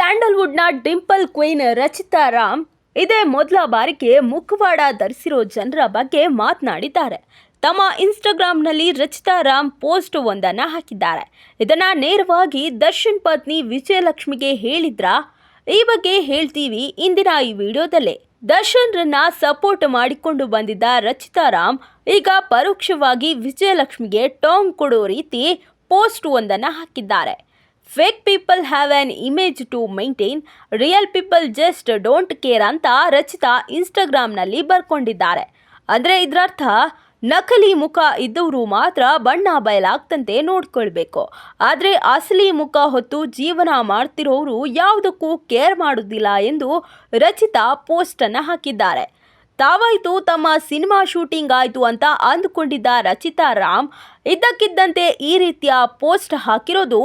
ಸ್ಯಾಂಡಲ್ವುಡ್ನ dimple queen Rachita Ram ಇದೇ ಮೊದಲ ಬಾರಿಗೆ ಮುಖವಾಡ ಧರಿಸಿರೋ ಜನರ ಬಗ್ಗೆ ಮಾತನಾಡಿದ್ದಾರೆ. ತಮ್ಮ ಇನ್ಸ್ಟಾಗ್ರಾಮ್ನಲ್ಲಿ ರಚಿತಾ ರಾಮ್ ಪೋಸ್ಟ್ ಒಂದನ್ನು ಹಾಕಿದ್ದಾರೆ. ಇದನ್ನು ನೇರವಾಗಿ ದರ್ಶನ್ ಪತ್ನಿ ವಿಜಯಲಕ್ಷ್ಮಿಗೆ ಹೇಳಿದ್ರಾ? ಈ ಬಗ್ಗೆ ಹೇಳ್ತೀವಿ ಇಂದಿನ ಈ ವಿಡಿಯೋದಲ್ಲೇ. ದರ್ಶನ್ರನ್ನ ಸಪೋರ್ಟ್ ಮಾಡಿಕೊಂಡು ಬಂದಿದ್ದ ರಚಿತಾ ರಾಮ್ ಈಗ ಪರೋಕ್ಷವಾಗಿ ವಿಜಯಲಕ್ಷ್ಮಿಗೆ ಟಾಂಗ್ ಕೊಡೋ ರೀತಿ ಪೋಸ್ಟ್ ಒಂದನ್ನು ಹಾಕಿದ್ದಾರೆ. Fake people have an image to maintain real people just don't care ಅಂತ ರಚಿತಾ ಇನ್ಸ್ಟಾಗ್ರಾಮ್ನಲ್ಲಿ ಬರ್ಕೊಂಡಿದ್ದಾರೆ. ಅಂದರೆ ಇದರರ್ಥ, ನಕಲಿ ಮುಖ ಇದ್ದವರು ಮಾತ್ರ ಬಣ್ಣ ಬಯಲಾಗ್ತಂತೆ ನೋಡ್ಕೊಳ್ಬೇಕು. ಆದರೆ ಅಸಲಿ ಮುಖ ಹೊತ್ತು ಜೀವನ ಮಾಡ್ತಿರೋರು ಯಾವುದಕ್ಕೂ ಕೇರ್ ಮಾಡೋದಿಲ್ಲ ಎಂದು ರಚಿತಾ ಪೋಸ್ಟನ್ನು ಹಾಕಿದ್ದಾರೆ. ತಾವಾಯ್ತು, ತಮ್ಮ ಸಿನಿಮಾ ಶೂಟಿಂಗ್ ಆಯಿತು ಅಂತ ಅಂದುಕೊಂಡಿದ್ದ ರಚಿತಾ ರಾಮ್, ಇದ್ದಕ್ಕಿದ್ದಂತೆ ಈ ರೀತಿಯ ಪೋಸ್ಟ್ ಹಾಕಿರೋದು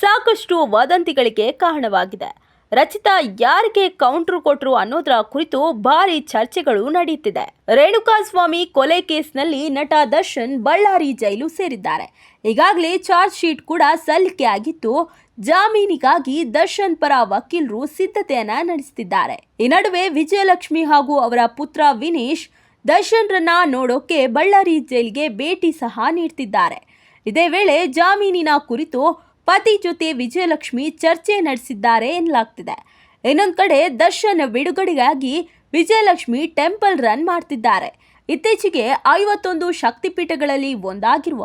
ಸಾಕಷ್ಟು ವದಂತಿಗಳಿಗೆ ಕಾರಣವಾಗಿದೆ. ರಚಿತಾ ಯಾರಿಗೆ ಕೌಂಟರ್ ಕೊಟ್ಟರು ಅನ್ನೋದರ ಕುರಿತು ಭಾರಿ ಚರ್ಚೆಗಳು ನಡೆಯುತ್ತಿದೆ ರೇಣುಕಾಸ್ವಾಮಿ ಕೊಲೆ ಕೇಸ್ನಲ್ಲಿ ನಟ ದರ್ಶನ್ ಬಳ್ಳಾರಿ ಜೈಲು ಸೇರಿದ್ದಾರೆ. ಈಗಾಗಲೇ ಚಾರ್ಜ್ ಶೀಟ್ ಕೂಡ ಸಲ್ಲಿಕೆ ಆಗಿತ್ತು. ಜಾಮೀನಿಗಾಗಿ ದರ್ಶನ್ ಪರ ವಕೀಲರು ಸಿದ್ಧತೆಯನ್ನ ನಡೆಸುತ್ತಿದ್ದಾರೆ ಈ ನಡುವೆ ವಿಜಯಲಕ್ಷ್ಮಿ ಹಾಗೂ ಅವರ ಪುತ್ರ ವಿನೀಶ್ ದರ್ಶನ್ರನ್ನ ನೋಡೋಕೆ ಬಳ್ಳಾರಿ ಜೈಲಿಗೆ ಭೇಟಿ ಸಹ ನೀಡ್ತಿದ್ದಾರೆ. ಇದೇ ವೇಳೆ ಜಾಮೀನಿನ ಕುರಿತು ಪತಿ ಜೊತೆ ವಿಜಯಲಕ್ಷ್ಮಿ ಚರ್ಚೆ ನಡೆಸಿದ್ದಾರೆ ಎನ್ನಲಾಗ್ತಿದೆ. ಇನ್ನೊಂದು ಕಡೆ ದರ್ಶನ್ ಬಿಡುಗಡೆಗಾಗಿ ವಿಜಯಲಕ್ಷ್ಮಿ ಟೆಂಪಲ್ ರನ್ ಮಾಡ್ತಿದ್ದಾರೆ. ಇತ್ತೀಚೆಗೆ ಐವತ್ತೊಂದು ಶಕ್ತಿಪೀಠಗಳಲ್ಲಿ ಒಂದಾಗಿರುವ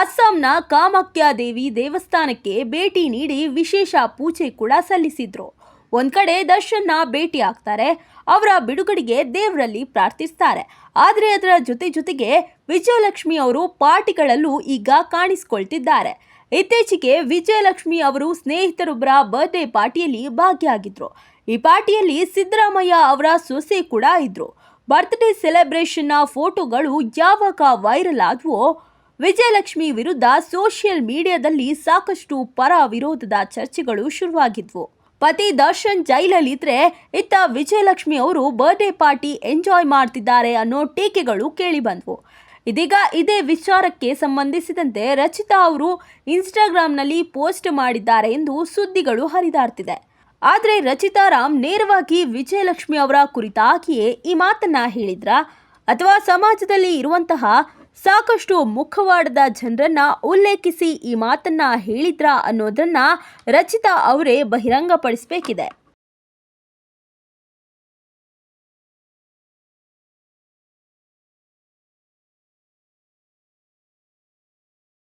ಅಸ್ಸಾಂನ ಕಾಮಾಖ್ಯ ದೇವಿ ದೇವಸ್ಥಾನಕ್ಕೆ ಭೇಟಿ ನೀಡಿ ವಿಶೇಷ ಪೂಜೆ ಕೂಡ ಸಲ್ಲಿಸಿದ್ರು. ಒಂದ್ ಕಡೆ ದರ್ಶನ್ನ ಭೇಟಿ ಆಗ್ತಾರೆ ಅವರ ಬಿಡುಗಡೆಗೆ ದೇವರಲ್ಲಿ ಪ್ರಾರ್ಥಿಸ್ತಾರೆ. ಆದರೆ ಅದರ ಜೊತೆ ಜೊತೆಗೆ ವಿಜಯಲಕ್ಷ್ಮಿ ಅವರು ಪಾರ್ಟಿಗಳಲ್ಲೂ ಈಗ ಕಾಣಿಸ್ಕೊಳ್ತಿದ್ದಾರೆ. ಇತ್ತೀಚೆಗೆ ವಿಜಯಲಕ್ಷ್ಮಿ ಅವರು ಸ್ನೇಹಿತರೊಬ್ಬರ ಬರ್ತ್ಡೇ ಪಾರ್ಟಿಯಲ್ಲಿ ಭಾಗಿಯಾಗಿದ್ರು. ಈ ಪಾರ್ಟಿಯಲ್ಲಿ ಸಿದ್ದರಾಮಯ್ಯ ಅವರ ಸೊಸೆ ಕೂಡ ಇದ್ದರು ಬರ್ತ್ಡೇ ಸೆಲೆಬ್ರೇಷನ್ನ ಫೋಟೋಗಳು ಯಾವಾಗ ವೈರಲ್ ಆದವೋ, ವಿಜಯಲಕ್ಷ್ಮಿ ವಿರುದ್ಧ ಸೋಷಿಯಲ್ ಮೀಡಿಯಾದಲ್ಲಿ ಸಾಕಷ್ಟು ಪರ ವಿರೋಧದ ಚರ್ಚೆಗಳು ಶುರುವಾಗಿದ್ವು. ಪತಿ ದರ್ಶನ್ ಜೈಲಲ್ಲಿದ್ರೆ ಇತ್ತ ವಿಜಯಲಕ್ಷ್ಮಿ ಅವರು ಬರ್ಡೇ ಪಾರ್ಟಿ ಎಂಜಾಯ್ ಮಾಡ್ತಿದ್ದಾರೆ ಅನ್ನೋ ಟೀಕೆಗಳು ಕೇಳಿಬಂದ್ವು ಇದೀಗ ಇದೇ ವಿಚಾರಕ್ಕೆ ಸಂಬಂಧಿಸಿದಂತೆ ರಚಿತಾ ಅವರು ಇನ್ಸ್ಟಾಗ್ರಾಮ್ನಲ್ಲಿ ಪೋಸ್ಟ್ ಮಾಡಿದ್ದಾರೆ ಎಂದು ಸುದ್ದಿಗಳು ಹರಿದಾಡ್ತಿದೆ. ಆದರೆ ರಚಿತಾ ರಾಮ್ ನೇರವಾಗಿ ವಿಜಯಲಕ್ಷ್ಮಿ ಅವರ ಕುರಿತಾಗಿಯೇ ಈ ಮಾತನ್ನ ಹೇಳಿದ್ರ? ಅಥವಾ ಸಮಾಜದಲ್ಲಿ ಇರುವಂತಹ ಸಾಕಷ್ಟು ಮುಖವಾಡದ ಜನರನ್ನ ಉಲ್ಲೇಖಿಸಿ ಈ ಮಾತನ್ನ ಹೇಳಿದ್ರ ಅನ್ನೋದನ್ನ ರಚಿತಾ ಅವರೇ ಬಹಿರಂಗಪಡಿಸಬೇಕಿದೆ.